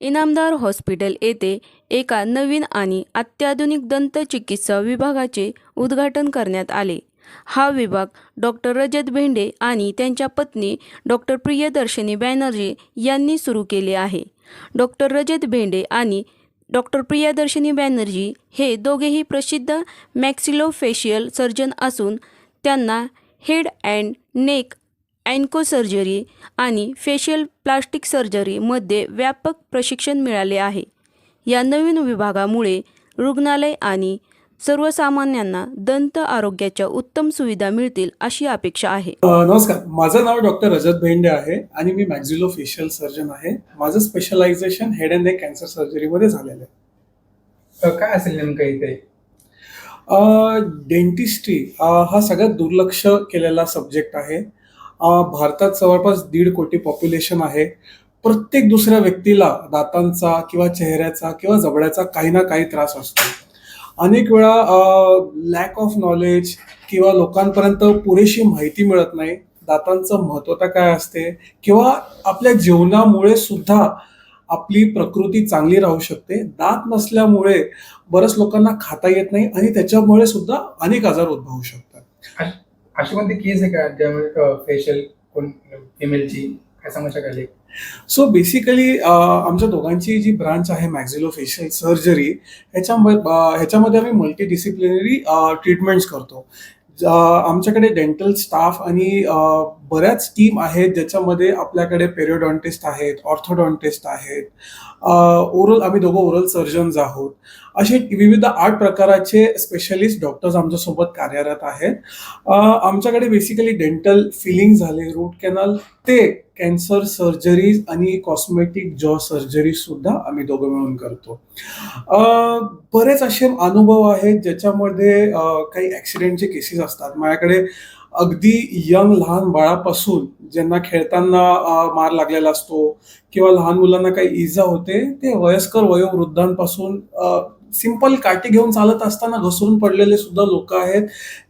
Inamdar hospital येथे एका नवीन आणि अत्याधुनिक दंतचिकित्सा विभागाचे उद्घाटन करण्यात आले. हा विभाग डॉक्टर रजत भेंडे आणि त्यांच्या पत्नी डॉक्टर प्रियदर्शनी बॅनर्जी यांनी सुरू केले आहे. डॉक्टर रजत भेंडे आणि डॉक्टर प्रियादर्शनी बॅनर्जी हे दोघेही प्रसिद्ध मॅक्सिलोफेशियल सर्जन असून त्यांना head and neck onco surgery आणि फेशियल प्लास्टिक सर्जरीमध्ये व्यापक प्रशिक्षण मिळाले आहे. या नवीन विभागामुळे रुग्णालय आणि सर्वसामान्यांना दंत आरोग्याच्या उत्तम सुविधा मिळतील अशी अपेक्षा आहे. नमस्कार. माझं नाव डॉक्टर रजत भेंडे आहे आणि मी मॅक्झिलो फेशियल सर्जन आहे. माझं specialization head and neck cancer सर्जरीमध्ये झालेलं आहे. काय असेल नेमकं इथे? डेंटिस्ट्री हा सगळ्यात दुर्लक्ष केलेला सब्जेक्ट आहे. भारतात जवळपास दीड कोटी पॉप्युलेशन आहे. प्रत्येक दुसऱ्या व्यक्तीला दातांचा किंवा चेहऱ्याचा किंवा जबड्याचा काही ना काही त्रास असतो. अनेक वेळा लॅक ऑफ नॉलेज किंवा लोकांपर्यंत पुरेशी माहिती मिळत नाही. दातांचं महत्वता काय असते? किंवा आपल्या जेवणामुळे सुद्धा आपली प्रकृती चांगली राहू शकते. दात नसल्यामुळे बऱ्याच लोकांना खाता येत नाही आणि त्याच्यामुळे सुद्धा अनेक आजार उद्भवू शकतात. अशी कोणती केस आहे का ज्यामुळे फेशियल कोण फिमेलची काय सांगू शकाल एक? सो बेसिकली आमच्या दोघांची जी ब्रांच आहे मॅक्झिलो फेशियल सर्जरी ह्याच्यामध्ये ह्याच्यामध्ये आम्ही मल्टी डिसिप्लिनरी ट्रीटमेंट्स करतो ज- आमच्याकडे डेंटल स्टाफ आणि बऱ्याच टीम आहेत ज्याच्यामध्ये आपल्याकडे पेरिओडॉन्टिस्ट आहेत ऑर्थोडॉन्टिस्ट आहेत ओरल आम्ही दोघं ओरल सर्जन्स आहोत. असे विविध आठ प्रकाराचे स्पेशलिस्ट डॉक्टर्स आमच्यासोबत कार्यरत आहेत. आमच्याकडे बेसिकली डेंटल फिलिंग झाले रूट कॅनल ते कॅन्सर सर्जरीज आणि कॉस्मेटिक जॉ सर्जरीजसुद्धा आम्ही दोघं मिळून करतो. बरेच असे अनुभव आहेत ज्याच्यामध्ये काही ॲक्सिडेंटचे केसेस असतात. माझ्याकडे अगदी यंग लहान बाळापासून ज्यांना खेळताना मार लागलेला असतो किंवा लहान मुलांना काही इजा होते ते वयस्कर वयोवृद्धांपासून सिंपल काठी घेऊन चालत असताना घसरून पडलेले सुद्धा लोक आहेत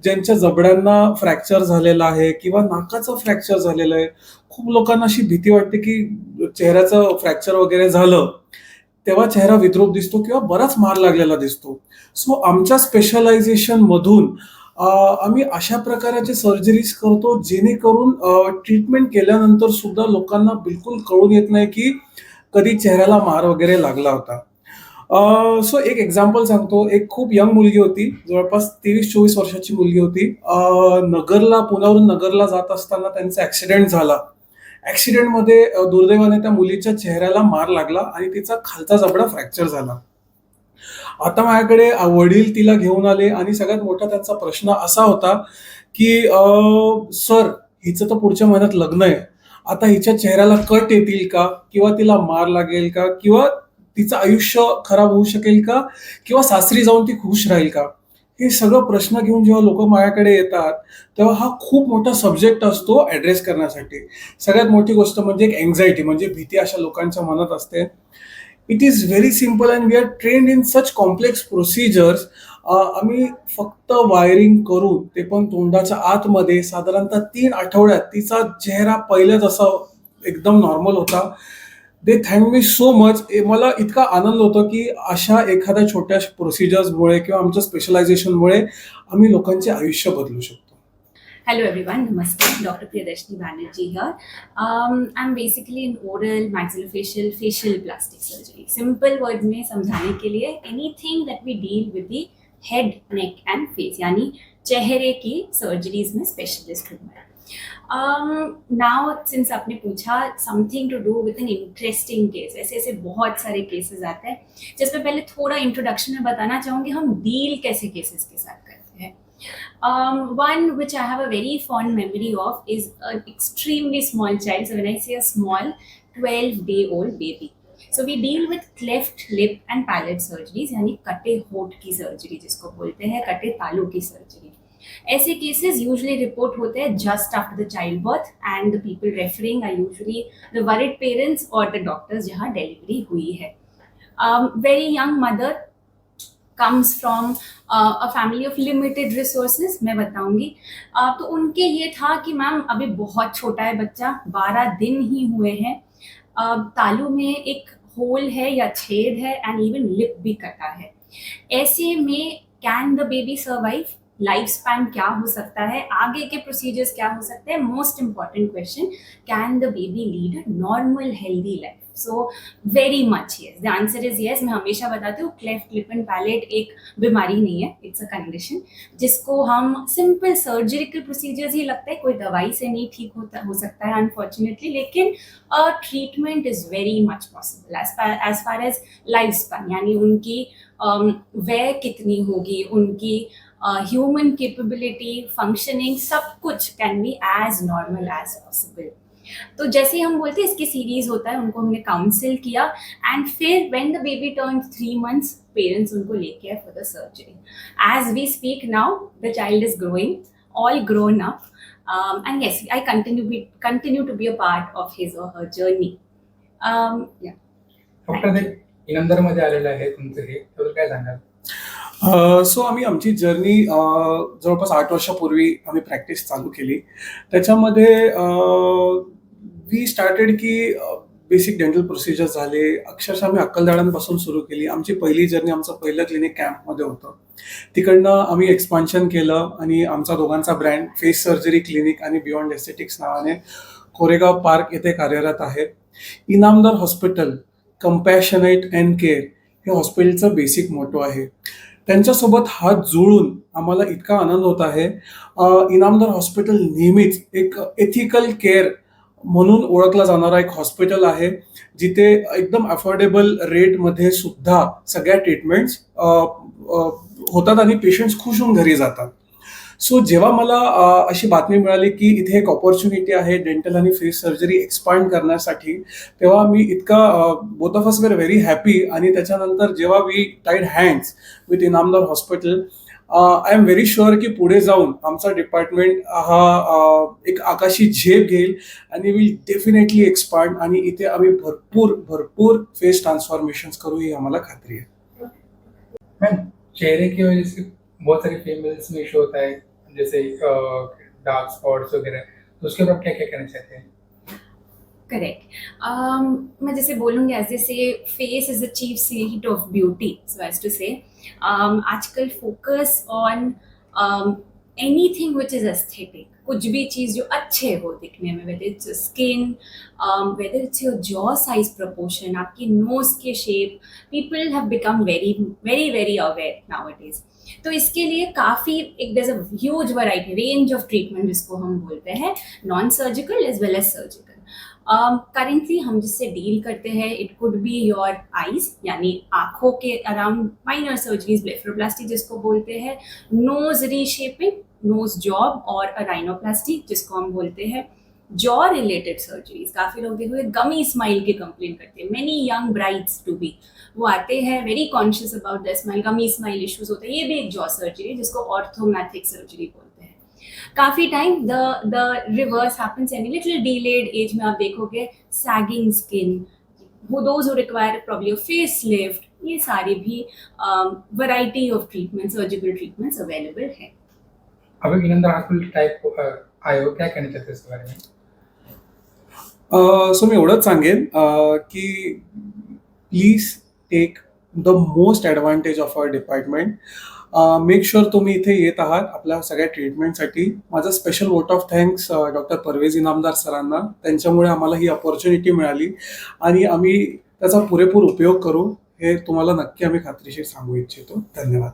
ज्यांच्या जबड्यांना फ्रॅक्चर झालेला आहे किंवा नाकाचं फ्रॅक्चर झालेलं आहे. खूप लोकांना अशी भीती वाटते की चेहऱ्याचं फ्रॅक्चर वगैरे झालं तेव्हा चेहरा विद्रूप दिसतो किंवा बराच मार लागलेला दिसतो. सो आमच्या स्पेशलायझेशन मधून आम्ही अशा प्रकारचे सर्जरीज करतो जेणेकरून ट्रीटमेंट केल्यानंतर सुद्धा लोकांना बिलकुल कळून येत नाही की कधी चेहऱ्याला मार वगैरे लागला होता. सो एक एक्झाम्पल सांगतो. एक खूप यंग मुलगी होती जवळपास तेवीस चोवीस वर्षाची मुलगी होती. uh, नगरला पुण्यावरून नगरला जात असताना त्यांचा ॲक्सिडेंट झाला. ॲक्सिडेंटमध्ये दुर्दैवाने त्या मुलीच्या चेहऱ्याला मार लागला आणि तिचा खालचा जबडा फ्रॅक्चर झाला. आता माझ्याकडे वडील तिला घेऊन आले आणि सगळ्यात मोठा त्यांचा प्रश्न असा होता की सर हिचं तर पुढच्या महिन्यात लग्न आहे. आता हिच्या चेहऱ्याला कट येतील का? किंवा तिला मार लागेल का? किंवा तिचं आयुष्य खराब होऊ शकेल का? किंवा सासरी जाऊन ती खुश राहील का? हे सगळं प्रश्न घेऊन जेव्हा लोक माझ्याकडे येतात तेव्हा हा खूप मोठा सब्जेक्ट असतो ॲड्रेस करण्यासाठी. सगळ्यात मोठी गोष्ट म्हणजे एक एन्झायटी म्हणजे भीती अशा लोकांच्या मनात असते. It is very simple and we are trained in such complex procedures आम्ही फक्त वायरिंग करून ते पण तोंडाच्या आतमध्ये. साधारणतः तीन आठवड्यात तिचा चेहरा पहिल्या असा एकदम नॉर्मल होता. They thank me so much मला इतका आनंद होतो की अशा एखाद्या छोट्या प्रोसिजर्समुळे किंवा आमच्या स्पेशलायझेशनमुळे आम्ही लोकांचे आयुष्य बदलू शकतो. Hello everyone, Namaste, Dr. Priyadarshini Banerjee here. Um, I'm basically an oral maxillofacial facial plastic surgery. Simple words में समझाने के लिए anything that we deal with the head, neck and face यानी चेहरे की सर्जरीज में स्पेशलिस्ट हूँ मैं नाउ सिंस आपने पूछा something to do with an interesting case ऐसे ऐसे बहुत सारे केसेस आते हैं जिसमें पहले थोड़ा इंट्रोडक्शन में बताना चाहूँगी हम डील कैसे केसेस के साथ करते हैं Um, one which I have a very fond memory of is an extremely small child. So when I say a small, 12 day old baby. So we deal with cleft lip and palate surgeries यानी कटे होठ की surgery जिसको बोलते हैं कटे तालू की सर्जरी ऐसे केसेस यूजुअली रिपोर्ट होते हैं just after the child birth and the people referring are usually the worried parents और द डॉक्टर्स जहाँ डिलीवरी हुई है very young mother comes from a family of limited resources मैं बताऊँगी। Uh, तो उनके ये था कि मैम अभी बहुत छोटा है बच्चा बारह दिन ही हुए हैं। Uh, तालू में एक होल है या छेद है एंड इवन लिप भी कटा है। ऐसे में can the baby survive life span क्या हो सकता है? आगे के प्रोसीजर्स क्या हो सकते हैं? Most important question can the baby lead a normal healthy life so very much yes the answer is yes मैं हमेशा बताती हूँ क्लेफ्ट लिप एंड पैलेट एक बीमारी नहीं है इट्स अ कंडीशन जिसको हम सिंपल सर्जरिकल प्रोसीजर्स ही लगता है, कोई दवाई से नहीं ठीक होता, हो सकता है अनफॉर्चुनेटली लेकिन treatment is very much possible as far as life span यानी उनकी वय कितनी होगी, उनकी ह्यूमन कैपेबिलिटी फंक्शनिंग सब कुछ can be as normal as possible तो जैसे हम बोलते हैं इसकी सीरीज होता है उनको हमने काउंसिल किया एंड फिर when the baby turn three months parents उनको लेके आए for the surgery as we speak now the child is growing all grown up um, and yes i continue be continue to be a part of his or her journey. Um, yeah. Doctor ते इनामदारमध्ये आलेलं आहे तुमचं हे. त्याबद्दल काय सांगाल? So आम्ही आमची जर्नी जवळपास आठ वर्षापूर्वी आम्ही प्रॅक्टिस चालू केली. त्याच्यामध्ये वी स्टार्टेड की बेसिक डेंटल प्रोसिजर झाले. अक्षरशः आम्ही अक्कलदाळांपासून सुरू केली. आमची पहिली जर्नी आमचं पहिलं क्लिनिक कॅम्पमध्ये होतं. तिकडनं आम्ही एक्सपान्शन केलं आणि आमचा दोघांचा ब्रँड फेस सर्जरी क्लिनिक आणि बियॉन्ड एस्थेटिक्स नावाने कोरेगाव पार्क येथे कार्यरत आहे. Inamdar hospital compassionate and care हे हॉस्पिटलचं बेसिक मोटो आहे. त्यांच्यासोबत हात जुळून आम्हाला इतका आनंद होत आहे. इनामदार हॉस्पिटल नेहमीच एक एथिकल केअर म्हणून ओळखला जाणारा एक हॉस्पिटल आहे जिथे एकदम अफोर्डेबल रेटमध्ये सुद्धा सगळ्या ट्रीटमेंट्स होतात आणि पेशंट्स खुश होऊन घरी जातात. सो जेव्हा मला अशी बातमी मिळाली की इथे एक ऑपॉर्च्युनिटी आहे डेंटल आणि फेस सर्जरी एक्सपांड करण्यासाठी तेव्हा मी इतका both of us were very happy आणि त्याच्यानंतर जेव्हा we tied hands with Inamdar hospital I am very sure की पुढे जाऊन आमचा डिपार्टमेंट हा एक आकाशी झेप घेईल आणि विल डेफिनेटली एक्सपांड आणि इथे आम्ही भरपूर भरपूर फेस ट्रान्सफॉर्मेशन करू ही आम्हाला खात्री आहे. चेहरे की वजह से बहुत सारे फीमेल्स में इशू होता है जैसे डार्क स्पॉट्स वगैरह तो उसके ऊपर आप क्या क्या कहना चाहते हैं? करेक्ट um, मैं जैसे बोलूँगी एज जैसे face is a chief seat of beauty so as to say आजकल focus on anything which is aesthetic कुछ भी चीज़ जो अच्छे हो दिखने में whether it's skin whether it's your jaw size proportion आपकी nose K shape people have become very very very aware now it is तो इसके लिए काफ़ी एक there a huge range of treatment जिसको हम बोलते हैं non surgical as well as surgical currently हम जिससे डील करते हैं it could be your eyes यानी आँखों के अराउंड माइनर सर्जरीज ब्लेफरोप्लास्टी जिसको बोलते हैं नोज़ रीशेपिंग नोज़ जॉब और राइनोप्लास्टी जिसको हम बोलते हैं जॉ रिलेटेड सर्जरीज काफ़ी लोग देखोगे गमी स्माइल की कंप्लेन करते हैं। Many young brides to be वो आते हैं very conscious about the smile gummy smile issues होते हैं। ये भी एक जॉ सर्जरी है, जिसको ऑर्थोमैथिक सर्जरी बोलते हैं। काफ़ी time the the reverse happens यानी लिटिल डिलेड एज में आप देखोगे सैगिंग स्किन वो those who require probably face lift ये सारी भी variety of treatment surgical treatments available है। अब इनामदार हॉस्पिटल टाइप आए हो क्या कहना चाहते हैं इसके बारे में? सो मी एवढंच सांगेन की please take the most advantage of our department make sure तुम्ही इथे येत आहात आपल्या सगळ्या ट्रीटमेंटसाठी माझं special vote of thanks doctor Parvez Inamdar सरांना. त्यांच्यामुळे आम्हाला ही अपॉर्च्युनिटी मिळाली. आणि आम्ही त्याचा पुरेपूर उपयोग करू हे तुम्हाला नक्की आम्ही खात्रीशीर सांगू इच्छितो. धन्यवाद.